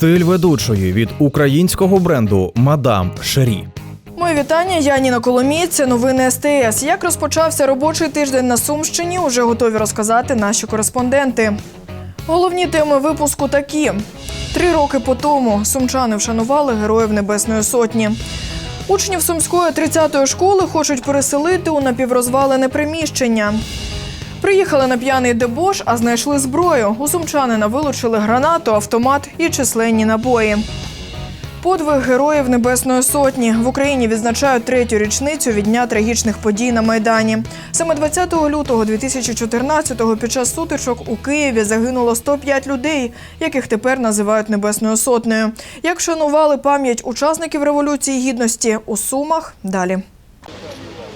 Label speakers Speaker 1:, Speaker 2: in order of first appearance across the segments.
Speaker 1: Стиль ведучої від українського бренду Мадам Шері.
Speaker 2: Моє вітання. Я Ніна Коломієць. Новини СТС. Як розпочався робочий тиждень на Сумщині, уже готові розказати наші кореспонденти. Головні теми випуску такі: три роки по тому сумчани вшанували героїв Небесної Сотні. Учнів сумської 30-ї школи хочуть переселити у напіврозвалене приміщення. Приїхали на п'яний дебош, а знайшли зброю. У сумчанина вилучили гранату, автомат і численні набої. Подвиг героїв Небесної Сотні в Україні відзначають третю річницю від дня трагічних подій на Майдані. Саме 20 лютого 2014-го під час сутичок у Києві загинуло 105 людей, яких тепер називають Небесною Сотнею. Як шанували пам'ять учасників Революції Гідності у Сумах? Далі.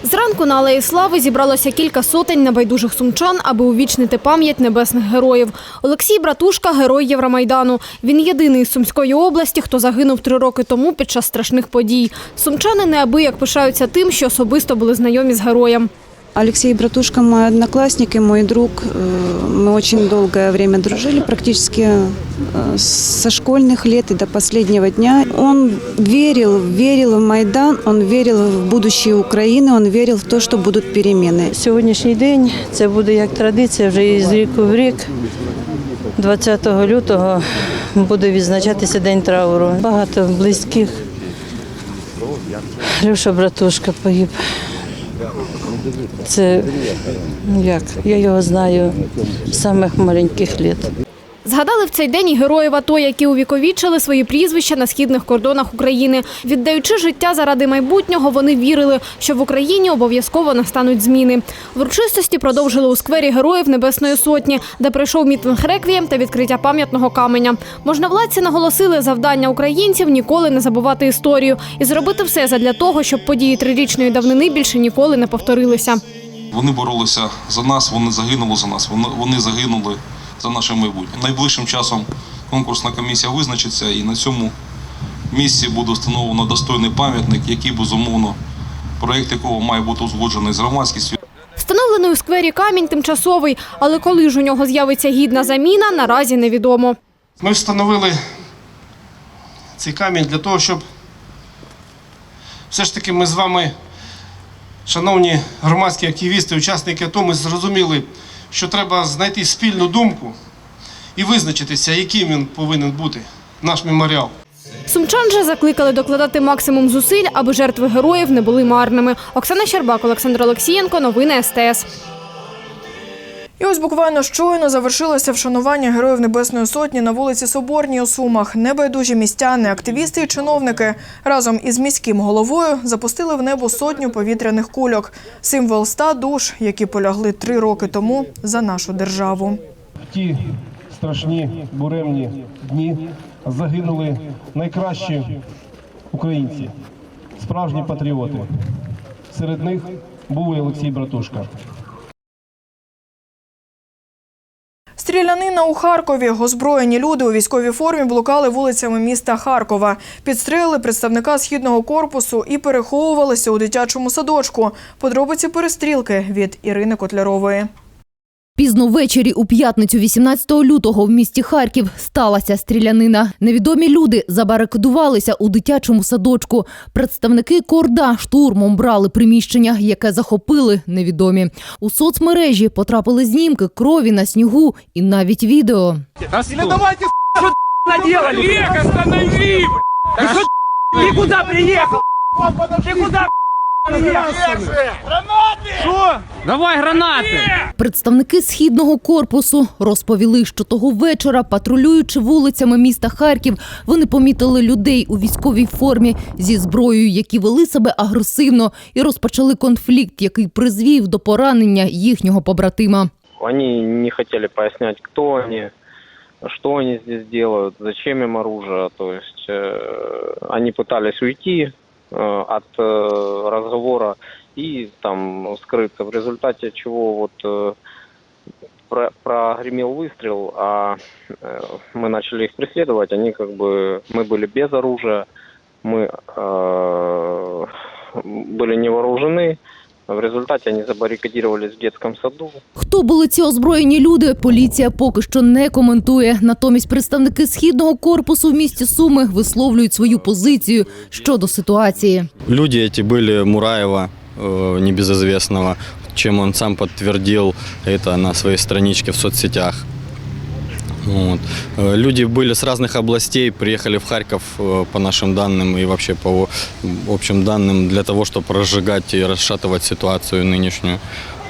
Speaker 3: Зранку на Алеї Слави зібралося кілька сотень небайдужих сумчан, аби увічнити пам'ять небесних героїв. Олексій Братушка – герой Євромайдану. Він єдиний з Сумської області, хто загинув три роки тому під час страшних подій. Сумчани неабияк пишаються тим, що особисто були знайомі з героєм.
Speaker 4: Алексей Братушка мой одноклассник и мой друг. Э, Мы очень долгое время дружили, практически э, со школьных лет и до последнего дня. Он верил, верил в Майдан, он верил в будущее Украины, он верил в то, что будут перемены.
Speaker 5: Сьогоднішній день це буде як традиція вже із ріку в рік. 20 лютого буде відзначатися День трауру. Багато близьких. Льоша братушка погиб. Це ну як, я його знаю з самих маленьких літ.
Speaker 3: Згадали в цей день і героїв АТО, які увіковічили свої прізвища на східних кордонах України. Віддаючи життя заради майбутнього, вони вірили, що в Україні обов'язково настануть зміни. Врочистості продовжили у сквері Героїв Небесної Сотні, де пройшов мітинг реквієм та відкриття пам'ятного каменя. Можновладці наголосили завдання українців ніколи не забувати історію і зробити все задля того, щоб події трирічної давнини більше ніколи не повторилися.
Speaker 6: Вони боролися за нас, вони загинули за нас, вони загинули за наше майбутнє. Найближчим часом конкурсна комісія визначиться і на цьому місці буде встановлено достойний пам'ятник, який безумовно, проєкт якого має бути узгоджений з громадськістю.
Speaker 3: Встановлений у сквері камінь тимчасовий, але коли ж у нього з'явиться гідна заміна, наразі невідомо.
Speaker 7: Ми встановили цей камінь для того, щоб все ж таки ми з вами, шановні громадські активісти, учасники АТО, ми зрозуміли, що треба знайти спільну думку і визначитися, яким він повинен бути, наш меморіал.
Speaker 3: Сумчан же закликали докладати максимум зусиль, аби жертви героїв не були марними. Оксана Щербак, Олександр Олексієнко, новини СТС.
Speaker 2: І ось буквально щойно завершилося вшанування героїв Небесної Сотні на вулиці Соборній у Сумах. Небайдужі містяни, активісти і чиновники разом із міським головою запустили в небо сотню повітряних кульок. Символ ста душ, які полягли три роки тому за нашу державу.
Speaker 8: В ті страшні буремні дні загинули найкращі українці, справжні патріоти. Серед них був і Олексій Братушка.
Speaker 2: Стрілянина у Харкові. Озброєні люди у військовій формі блукали вулицями міста Харкова, підстрелили представника східного корпусу і переховувалися у дитячому садочку. Подробиці перестрілки від Ірини Котлярової.
Speaker 9: Пізно ввечері у п'ятницю 18 лютого в місті Харків сталася стрілянина. Невідомі люди забарикадувалися у дитячому садочку. Представники Корда штурмом брали приміщення, яке захопили невідомі. У соцмережі потрапили знімки крові на снігу і навіть відео. Представники східного корпусу розповіли, що того вечора, патрулюючи вулицями міста Харків, вони помітили людей у військовій формі зі зброєю, які вели себе агресивно, і розпочали конфлікт, який призвів до поранення їхнього побратима.
Speaker 10: Они не хотели пояснять, кто они, что они здесь делают, зачем им оружие. То есть э, они пытались уйти э, от э, разговора и там скрыться. В результате чего вот э, про- прогремел выстрел, а э, мы начали их преследовать. Они как бы мы были без оружия, мы э, были не вооружены. В результате они забаррикадировались в детском саду.
Speaker 9: Хто були ці озброєні люди? Поліція поки що не коментує. Натомість представники східного корпусу в місті Суми висловлюють свою позицію щодо ситуації.
Speaker 11: Люди эти были Мураева, э, небезызвестного, чем он сам подтвердил это на своей страничке в соцсетях. Вот. Э, Люди были с разных областей, приехали в Харьков э, по нашим данным и вообще по общим данным для того, чтобы разжигать и расшатывать ситуацию нынешнюю.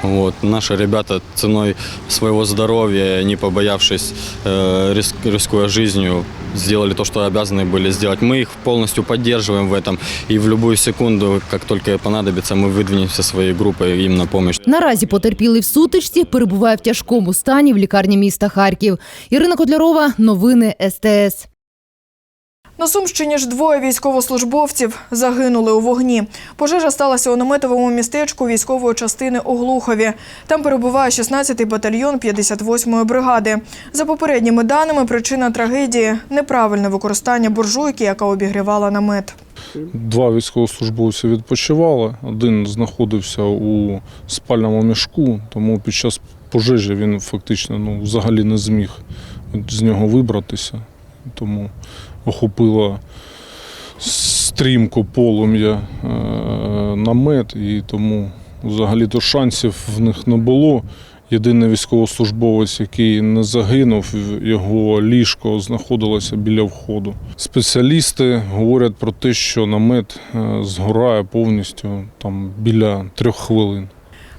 Speaker 11: Вот. Наши ребята ценой своего здоровья, не побоявшись, э, рис- рискуя жизнью, сделали то, что обязаны были сделать. Мы их полностью поддерживаем в этом. И в любую секунду, как только понадобится, мы выдвинемся своей группой им на помощь.
Speaker 9: Наразі потерпілий в сутичці перебуває в тяжкому стані в лікарні міста Харків. Ірина Котлярова, новини СТС.
Speaker 2: На Сумщині ж двоє військовослужбовців загинули у вогні. Пожежа сталася у наметовому містечку військової частини у Глухові. Там перебуває 16-й батальйон 58-ї бригади. За попередніми даними, причина трагедії неправильне використання буржуйки, яка обігрівала намет.
Speaker 12: Два військовослужбовці відпочивали. Один знаходився у спальному мішку, тому під час пожежі він фактично ну, взагалі не зміг з нього вибратися. Тому охопило стрімко полум'я е, намет, і тому взагалі-то шансів в них не було. Єдиний військовослужбовець, який не загинув, його ліжко знаходилося біля входу. Спеціалісти говорять про те, що намет е, згорає повністю там біля трьох хвилин.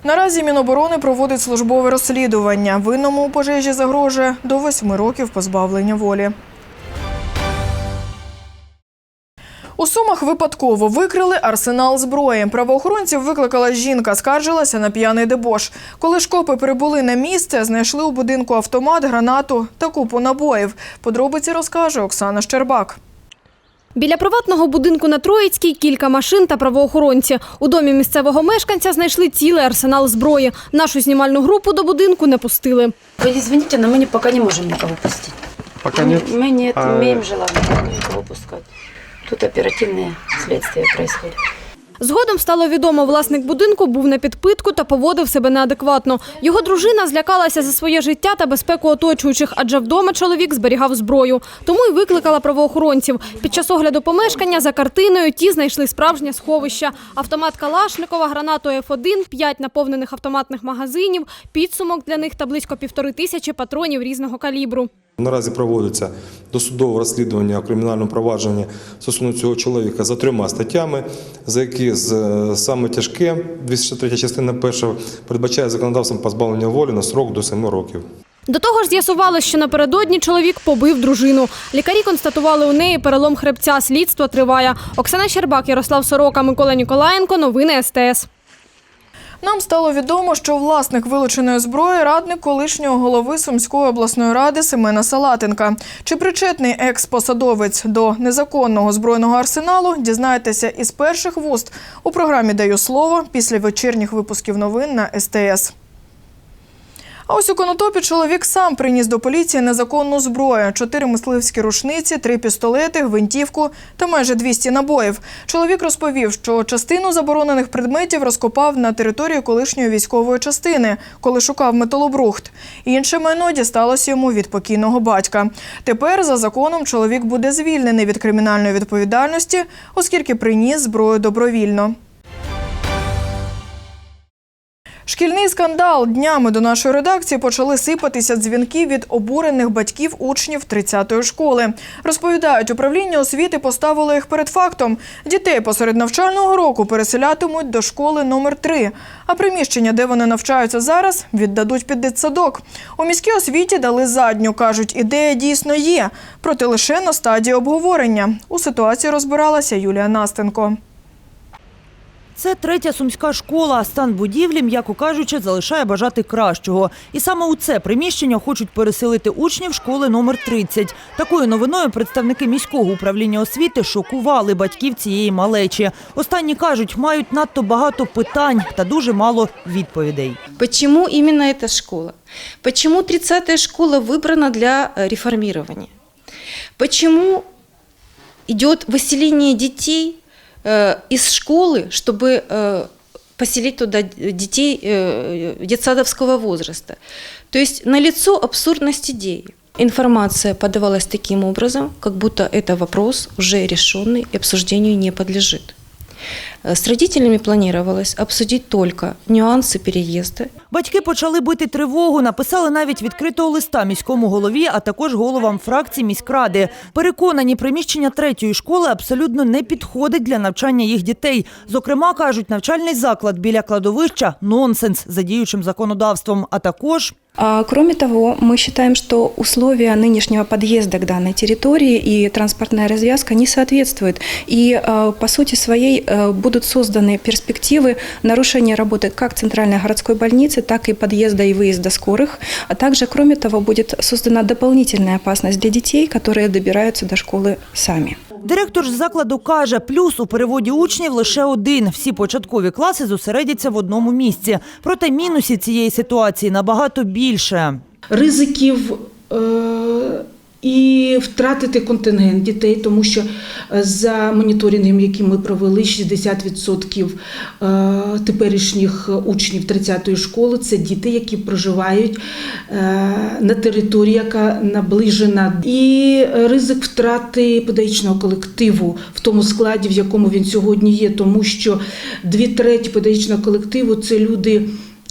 Speaker 2: Наразі Міноборони проводить службове розслідування. Винному у пожежі загрожує до восьми років позбавлення волі. У Сумах випадково викрили арсенал зброї. Правоохоронців викликала жінка, скаржилася на п'яний дебош. Коли ж копи прибули на місце, знайшли у будинку автомат, гранату та купу набоїв. Подробиці розкаже Оксана Щербак.
Speaker 3: Біля приватного будинку на Троїцькій кілька машин та правоохоронці. У домі місцевого мешканця знайшли цілий арсенал зброї. Нашу знімальну групу до будинку не пустили.
Speaker 13: Вы извините, но мы не, пока не можем никого пустить.
Speaker 7: Пока
Speaker 13: мы,
Speaker 7: нет.
Speaker 13: мы не
Speaker 7: А-
Speaker 13: имеем желания никого пускать. Тут оперативное следствие происходит.
Speaker 3: Згодом стало відомо, власник будинку був на підпитку та поводив себе неадекватно. Його дружина злякалася за своє життя та безпеку оточуючих, адже вдома чоловік зберігав зброю. Тому й викликала правоохоронців. Під час огляду помешкання за картиною ті знайшли справжнє сховище. Автомат Калашникова, гранату F1, 5 наповнених автоматних магазинів, підсумок для них та близько півтори тисячі патронів різного калібру.
Speaker 14: Наразі проводиться досудове розслідування у кримінальному провадженні стосовно цього чоловіка за трьома статтями, за які е, саме тяжке 203 частина перша передбачає законодавством позбавлення волі на срок до 7 років.
Speaker 3: До того ж, з'ясували, що напередодні чоловік побив дружину. Лікарі констатували у неї перелом хребця. Слідство триває. Оксана Щербак, Ярослав Сорока, Микола Ніколаєнко. Новини СТС.
Speaker 2: Нам стало відомо, що власник вилученої зброї радник колишнього голови Сумської обласної ради Семена Салатенка. Чи причетний екс-посадовець до незаконного збройного арсеналу, дізнаєтеся із перших вуст у програмі Даю слово після вечірніх випусків новин на СТС. А ось у Конотопі чоловік сам приніс до поліції незаконну зброю: чотири мисливські рушниці, три пістолети, гвинтівку та майже 200 набоїв. Чоловік розповів, що частину заборонених предметів розкопав на території колишньої військової частини, коли шукав металобрухт. Інше майно дісталося йому від покійного батька. Тепер за законом чоловік буде звільнений від кримінальної відповідальності, оскільки приніс зброю добровільно. Шкільний скандал днями до нашої редакції почали сипатися дзвінки від обурених батьків учнів 30-ї школи. Розповідають, управління освіти поставило їх перед фактом. Дітей посеред навчального року переселятимуть до школи номер 3 а приміщення, де вони навчаються зараз, віддадуть під дитсадок. У міській освіті дали задню. кажуть, ідея дійсно є, проте лише на стадії обговорення. У ситуації розбиралася Юлія Настенко.
Speaker 15: Це третя сумська школа. Стан будівлі, м'яко кажучи, залишає бажати кращого. І саме у це приміщення хочуть переселити учнів школи номер 30. Такою новиною представники міського управління освіти шокували батьків цієї малечі. Останні кажуть, мають надто багато питань та дуже мало відповідей.
Speaker 16: Почему именно эта школа? Почему 30-я школа выбрана для э, реформирования? Почему идет выселение детей э, из школы, чтобы э, поселить туда детей э, детсадовского возраста. То есть налицо абсурдность идеи. Информация подавалась таким образом, как будто это вопрос уже решенный и обсуждению не подлежит. С родителями планировалось обсудить только нюансы переезда,
Speaker 15: Батьки почали бити тривогу, написали навіть відкритого листа міському голові, а також головам фракцій міськради. Переконані, приміщення третьої школи абсолютно не підходить для навчання їх дітей. Зокрема, кажуть, навчальний заклад біля кладовища нонсенс за діючим законодавством, а також
Speaker 17: Кроме того, мы считаем, что условия нынешнего подъезда к данной территории и транспортная развязка не соответствуют. И э, по сути своей э, будут созданы перспективы нарушения работы как центральной городской больницы, так и подъезда и выезда скорых. А также, кроме того, будет создана дополнительная опасность для детей, которые добираются до школы сами.
Speaker 15: Директор ж закладу каже, плюс у переводі учнів лише один. Всі початкові класи зосередяться в одному місці. Проте мінусів цієї ситуації набагато більше.
Speaker 18: ризиків е, і втратити контингент дітей, тому що е, за моніторингом, який ми провели, 60% е, теперішніх учнів 30-ї школи це діти, які проживають е, на території, яка наближена, і ризик втрати педагогічного колективу в тому складі, в якому він сьогодні є, тому що дві треті педагогічного колективу це люди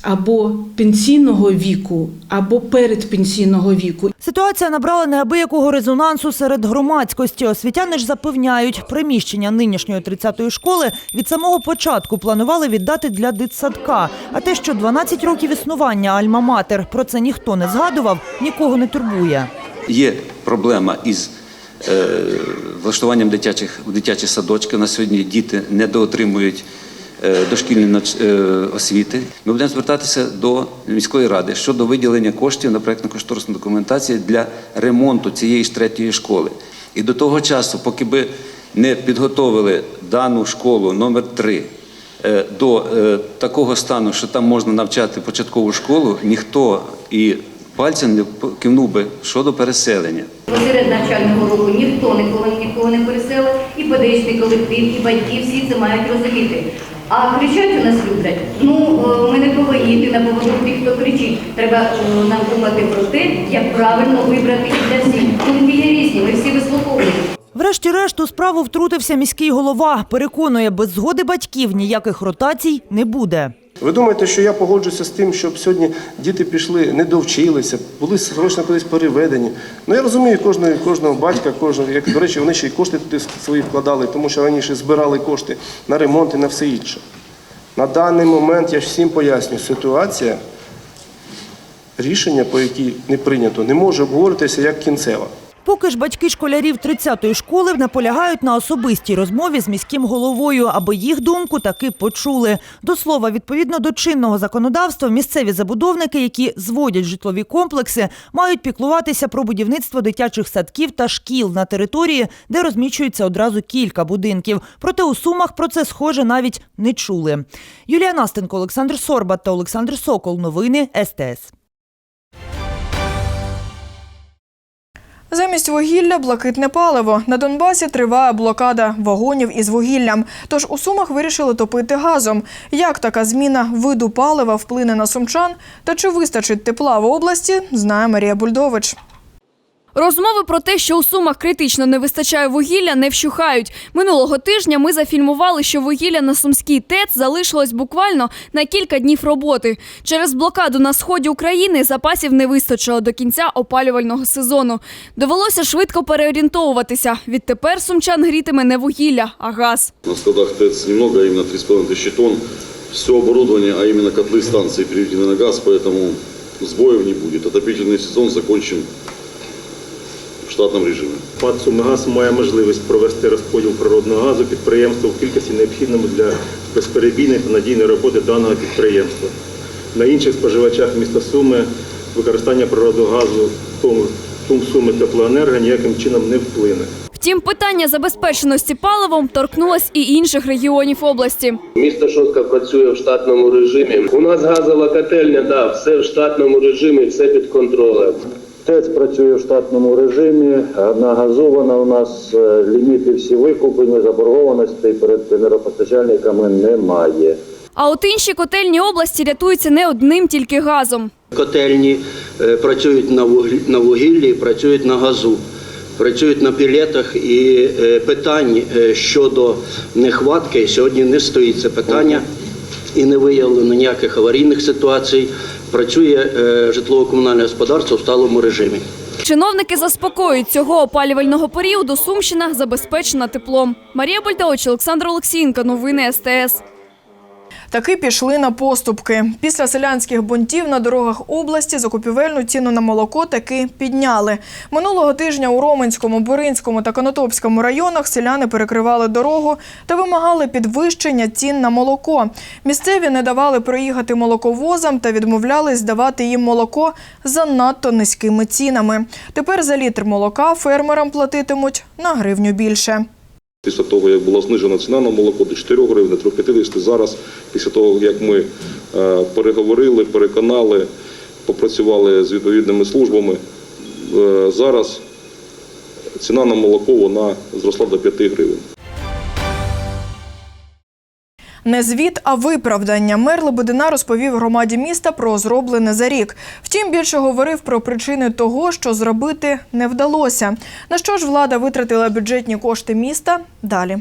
Speaker 18: або пенсійного віку, або передпенсійного віку.
Speaker 15: Ситуація набрала неабиякого резонансу серед громадськості. Освітяни ж запевняють, приміщення нинішньої 30-ї школи від самого початку планували віддати для дитсадка. А те, що 12 років існування Альма-Матер, про це ніхто не згадував, нікого не турбує.
Speaker 19: Є проблема із е, влаштуванням дитячих в дитячі садочки. На сьогодні діти недоотримують е, дошкільної е, освіти. Ми будемо звертатися до міської ради щодо виділення коштів на проєктно-кошторисну документацію для ремонту цієї ж третьої школи. І до того часу, поки би не підготовили дану школу номер 3 е, до е, такого стану, що там можна навчати початкову школу, ніхто і пальцем не кивнув би щодо переселення.
Speaker 20: Посеред навчального року ніхто нікого нікого не переселив, і педагогічний колектив, і батьки всі це мають розуміти. А кричать у нас люблять. Ну е, ми не повинні йти на поводу тих, хто кричить. Треба е, нам думати про те, як правильно вибрати їх для всіх. Думки є різні, ми всі вислуховуємо.
Speaker 15: Врешті-решт у справу втрутився міський голова. Переконує, без згоди батьків ніяких ротацій не буде.
Speaker 7: Ви думаєте, що я погоджуся з тим, щоб сьогодні діти пішли, не довчилися, були срочно кудись переведені. Ну я розумію кожного, кожного батька, кожного, як до речі, вони ще й кошти туди свої вкладали, тому що раніше збирали кошти на ремонт і на все інше. На даний момент я всім поясню, ситуація, рішення, по якій не прийнято, не може обговоритися як кінцева.
Speaker 15: Поки ж батьки школярів 30-ї школи наполягають на особистій розмові з міським головою, аби їх думку таки почули. До слова, відповідно до чинного законодавства, місцеві забудовники, які зводять житлові комплекси, мають піклуватися про будівництво дитячих садків та шкіл на території, де розміщується одразу кілька будинків. Проте у Сумах про це схоже навіть не чули. Юлія Настенко, Олександр Сорбат та Олександр Сокол. Новини СТС.
Speaker 2: Замість вугілля блакитне паливо. На Донбасі триває блокада вагонів із вугіллям. Тож у Сумах вирішили топити газом. Як така зміна виду палива вплине на сумчан та чи вистачить тепла в області, знає Марія Бульдович.
Speaker 3: Розмови про те, що у Сумах критично не вистачає вугілля, не вщухають. Минулого тижня ми зафільмували, що вугілля на Сумській ТЕЦ залишилось буквально на кілька днів роботи. Через блокаду на сході України запасів не вистачило до кінця опалювального сезону. Довелося швидко переорієнтовуватися. Відтепер сумчан грітиме не вугілля, а газ.
Speaker 21: На складах ТЭЦ немного, а именно 3,5 тысячи тонн. Все оборудование, а именно котлы станции переведены на газ, поэтому сбоев не будет. Отопительный сезон закончим в штатном режиме.
Speaker 22: ПАД «Сумигаз» має можливість провести розподіл природного газу підприємства в кількості необхідному для безперебійної та надійної роботи даного підприємства. На інших споживачах міста Суми використання природного газу тому Суми теплоенерго ніяким чином не вплине.
Speaker 3: Втім, питання забезпеченості паливом торкнулось і інших регіонів області.
Speaker 23: Місто Шостка працює в штатному режимі. У нас газова котельня, да, все в штатному режимі, все під контролем.
Speaker 24: ТЕЦ працює в штатному режимі, нагазована у нас е, ліміти всі викуплені, заборгованості перед енергопостачальниками немає.
Speaker 25: А от інші котельні області рятуються не одним тільки газом.
Speaker 26: Котельні е, працюють на вуглі, на вугіллі, працюють на газу, працюють на пілетах і е, питань е, щодо нехватки сьогодні не стоїть це питання і не виявлено ніяких аварійних ситуацій. Працює е, житлово-комунальне господарство в сталому режимі.
Speaker 25: Чиновники заспокоюють, цього опалювального періоду Сумщина забезпечена теплом. Марія Бультович, Олександр Олексієнка, Новини СТС.
Speaker 2: Таки пішли на поступки. Після селянських бунтів на дорогах області закупівельну ціну на молоко таки підняли. Минулого тижня у Роменському, Боринському та Конотопському районах селяни перекривали дорогу та вимагали підвищення цін на молоко. Місцеві не давали проїхати молоковозам та відмовлялись здавати їм молоко за надто низькими цінами. Тепер за літр молока фермерам платитимуть на гривню більше.
Speaker 21: Після того, як була знижена ціна на молоко до 4 гривень, до 3,50, зараз, після того, як ми е, переговорили, переконали, попрацювали з відповідними службами, е, зараз ціна на молоко вона зросла до 5 гривень.
Speaker 2: Не звіт, а виправдання. Мер Лебедина розповів громаді міста про зроблене за рік. Втім, більше говорив про причини того, що зробити не вдалося. На що ж влада витратила бюджетні кошти міста? Далі.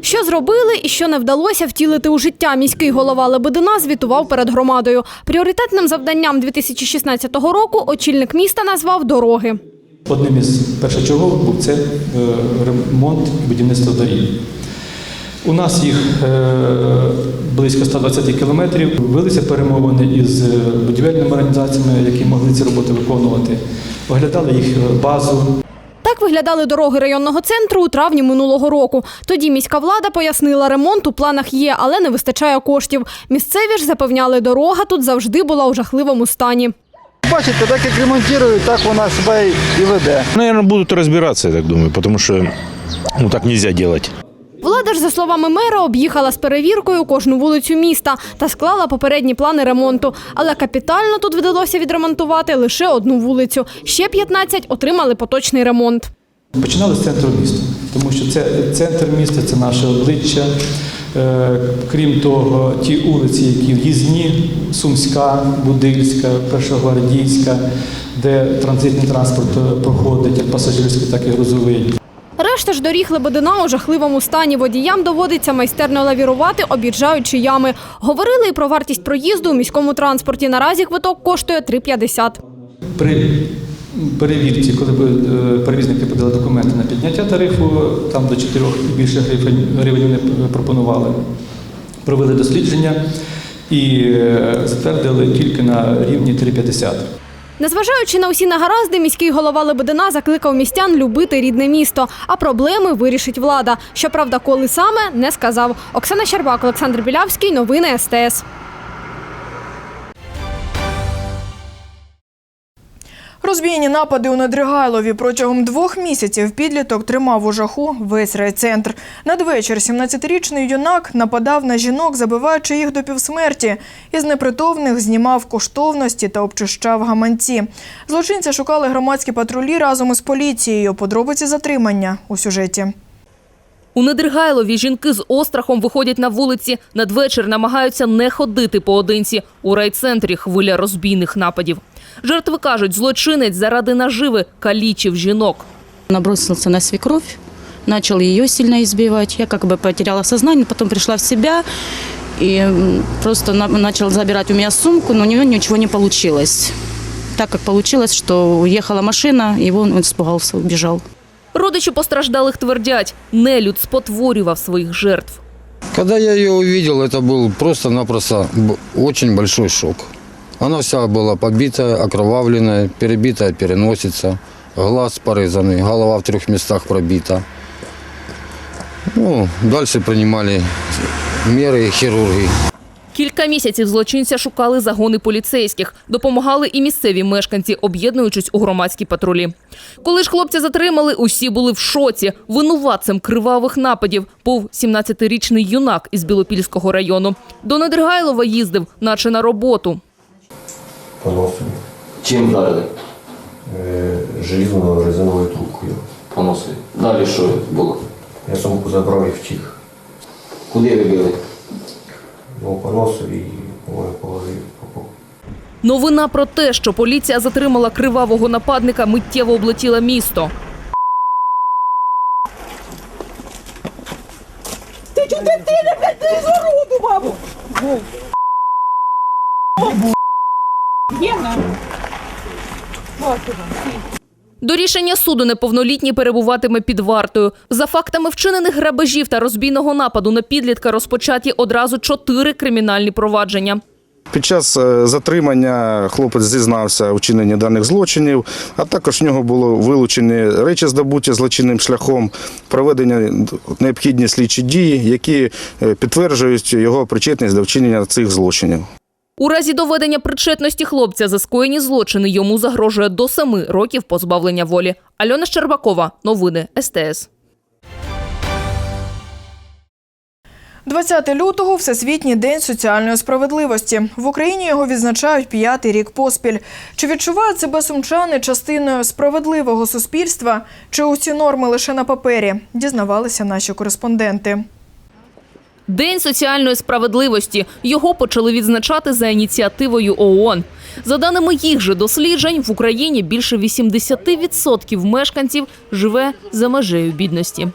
Speaker 3: Що зробили і що не вдалося втілити у життя, міський голова Лебедина звітував перед громадою. Пріоритетним завданням 2016 року очільник міста назвав дороги.
Speaker 27: Одним із першочергових був це е, ремонт і будівництво доріг. У нас їх е, близько 120 кілометрів. Велися перемовини із е, будівельними організаціями, які могли ці роботи виконувати. Оглядали їх е, базу,
Speaker 3: Так виглядали дороги районного центру у травні минулого року. Тоді міська влада пояснила, ремонт у планах є, але не вистачає коштів. Місцеві ж запевняли, дорога тут завжди була у жахливому стані.
Speaker 28: Бачите, так як ремонтують, так вона себе і веде.
Speaker 29: Наверное, будут разбираться, я так думаю, потому что ну, так нельзя делать.
Speaker 3: Влада ж, за словами мера, об'їхала з перевіркою кожну вулицю міста та склала попередні плани ремонту. Але капітально тут вдалося відремонтувати лише одну вулицю. Ще 15 отримали поточний ремонт.
Speaker 27: Починали з центру міста, тому що це центр міста, це наше обличчя. Е, Крім того, ті вулиці, які в'їзні, Сумська, Будильська, Першогвардійська, де транзитний транспорт е, проходить, як пасажирський, так і грузовий.
Speaker 3: Решта ж доріг Лебедина у жахливому стані. Водіям доводиться майстерно лавірувати, об'їжджаючи ями. Говорили і про вартість проїзду у міському транспорті. Наразі квиток коштує 3,50.
Speaker 27: При перевірці, коли е, перевізники подали документи на підняття тарифу, там до 4 і більше гривень вони пропонували. Провели дослідження і е, затвердили тільки на рівні 3,50.
Speaker 3: Незважаючи на усі нагаразди, міський голова Лебедина закликав містян любити рідне місто, а проблеми вирішить влада. Щоправда, коли саме не сказав. Оксана Щербак, Олександр Білявський. Новини СТС.
Speaker 2: Розбійні напади у Недригайлові протягом двох місяців підліток тримав у жаху весь райцентр. Надвечір 17-річний юнак нападав на жінок, забиваючи їх до півсмерті. Із непритомних знімав коштовності та обчищав гаманці. Злочинця шукали громадські патрулі разом із поліцією. Подробиці затримання у сюжеті.
Speaker 30: У Недергайлові жінки з острахом виходять на вулиці. Надвечір намагаються не ходити поодинці. У райцентрі хвиля розбійних нападів. Жертви кажуть, злочинець заради наживи калічив жінок.
Speaker 13: Набросился на свекровь, начал ее сильно избивать. Я как бы потеряла сознание, потом пришла в себя и м, просто на- начал забирать у меня сумку, но у него ничего не получилось. Так как получилось, что уехала машина, и он, он испугался, убежал.
Speaker 30: Родичі постраждалих твердять, нелюд спотворював своїх жертв.
Speaker 31: Когда я ее увидел, это был просто-напросто б- очень большой шок. Она вся была побитая, окровавленная, перебитая переносица, глаз порезанный, голова в трех местах пробита. Ну, дальше принимали меры хирурги.
Speaker 30: Кілька місяців злочинця шукали загони поліцейських, допомагали і місцеві мешканці, об'єднуючись у громадські патрулі. Коли ж хлопця затримали, усі були в шоці. Винуватцем кривавих нападів був 17-річний юнак із Білопільського району. До Недергайлова їздив, наче на роботу.
Speaker 32: Поносили.
Speaker 33: Чим вдарили?
Speaker 32: Е, Желізною резиновою трубкою.
Speaker 33: Поносили. Далі що було?
Speaker 32: Я сумку забрав і втік.
Speaker 33: Куди ви били?
Speaker 32: Ну, по носу и по-моему, положили по боку.
Speaker 30: Новина про те, що поліція затримала кривавого нападника, миттєво облетіла місто. До рішення суду неповнолітній перебуватиме під вартою. За фактами вчинених грабежів та розбійного нападу на підлітка розпочаті одразу чотири кримінальні провадження.
Speaker 29: Під час е, затримання хлопець зізнався у вчиненні даних злочинів, а також в нього було вилучені речі, здобуті злочинним шляхом, проведені необхідні слідчі дії, які е, підтверджують його причетність до вчинення цих злочинів.
Speaker 30: У разі доведення причетності хлопця за скоєні злочини йому загрожує до семи років позбавлення волі. Альона Щербакова, новини СТС.
Speaker 2: 20 лютого Всесвітній день соціальної справедливості. В Україні його відзначають п'ятий рік поспіль. Чи відчувають себе сумчани частиною справедливого суспільства? Чи усі норми лише на папері? Дізнавалися наші кореспонденти.
Speaker 30: День соціальної справедливості. Його почали відзначати за ініціативою ООН. За даними їх же досліджень, в Україні більше 80% мешканців живе за межею бідності.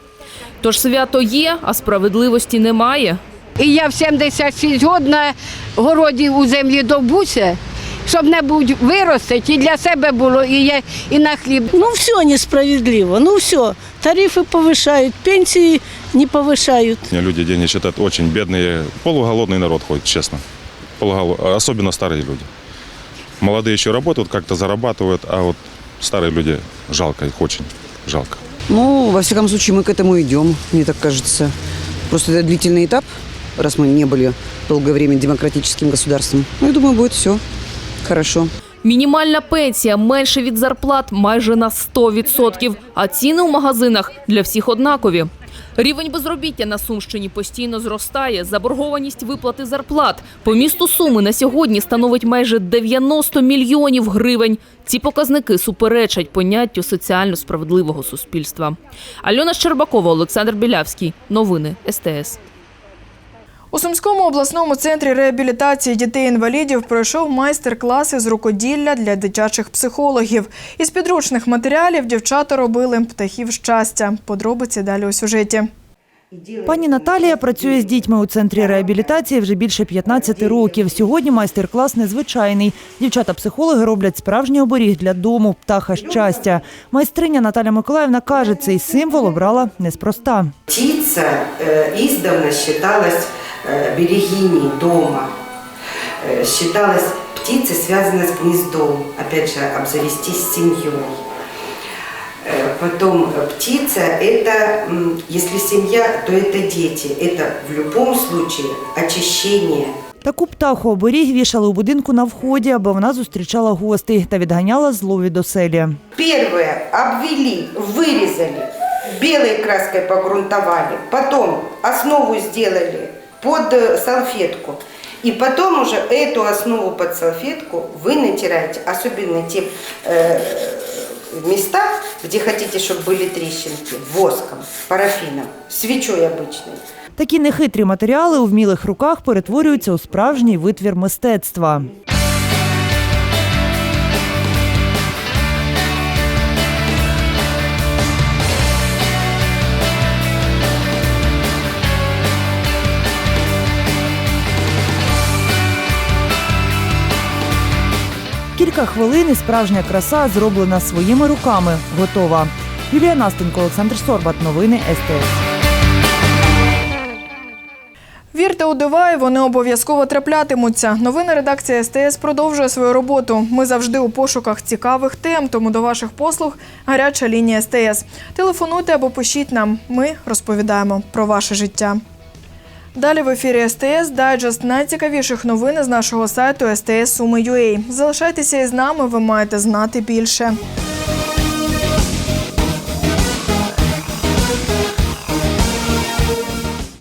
Speaker 30: Тож свято є, а справедливості немає.
Speaker 34: І я в 76 років на городі у землі довбуся, щоб не будь виростити, і для себе було, і, я, і на хліб.
Speaker 35: Ну все несправедливо, ну все. Тарифы повышают, пенсии не повышают.
Speaker 36: Люди деньги считают очень бедные. Полуголодный народ ходит, честно. Полуголо- Особенно старые люди. Молодые еще работают, как-то зарабатывают, а вот старые люди жалко их, очень жалко.
Speaker 37: Ну, во всяком случае, мы к этому идем, мне так кажется. Просто это длительный этап, раз мы не были долгое время демократическим государством. Ну, я думаю, будет все Хорошо.
Speaker 30: Мінімальна пенсія менше від зарплат майже на 100%, а ціни у магазинах для всіх однакові. Рівень безробіття на Сумщині постійно зростає. Заборгованість виплати зарплат по місту Суми на сьогодні становить майже 90 мільйонів гривень. Ці показники суперечать поняттю соціально справедливого суспільства. Альона Щербакова, Олександр Білявський. Новини СТС.
Speaker 2: У Сумському обласному центрі реабілітації дітей-інвалідів пройшов майстер-класи з рукоділля для дитячих психологів. Із підручних матеріалів дівчата робили птахів щастя. Подробиці далі у сюжеті.
Speaker 15: Пані Наталія працює з дітьми у центрі реабілітації вже більше 15 років. Сьогодні майстер-клас незвичайний. Дівчата-психологи роблять справжній оберіг для дому птаха щастя. Майстриня Наталя Миколаївна каже, цей символ обрала неспроста.
Speaker 38: Птица э, издавна считалась э, берегиней дома. Э, считалась птицей, связанной с гнездом. Опять же, обзавестись семьей. Э, Потом э, птица – это, м, если семья, то это дети. Это в любом случае очищение
Speaker 15: Таку птаху оберіг вішали у будинку на вході, аби вона зустрічала гостей та відганяла зло від оселі.
Speaker 38: Первое обвели, вырезали, белой краской погрунтовали, потом основу сделали под э, салфетку. И потом уже эту основу под салфетку вы натираете, особенно те э, места, где хотите, чтобы были трещинки, воском, парафином, свечой обычной.
Speaker 15: Такі нехитрі матеріали у вмілих руках перетворюються у справжній витвір мистецтва. Кілька хвилин і справжня краса, зроблена своїми руками, готова. Юлія Настенко, Олександр Сорбат. Новини СТС.
Speaker 2: Вірте у дива, вони обов'язково траплятимуться. Новини редакція СТС продовжує свою роботу. Ми завжди у пошуках цікавих тем, тому до ваших послуг гаряча лінія СТС. Телефонуйте або пишіть нам. Ми розповідаємо про ваше життя. Далі в ефірі СТС дайджест найцікавіших новин з нашого сайту STS Суми.ua. Залишайтеся із нами, ви маєте знати більше.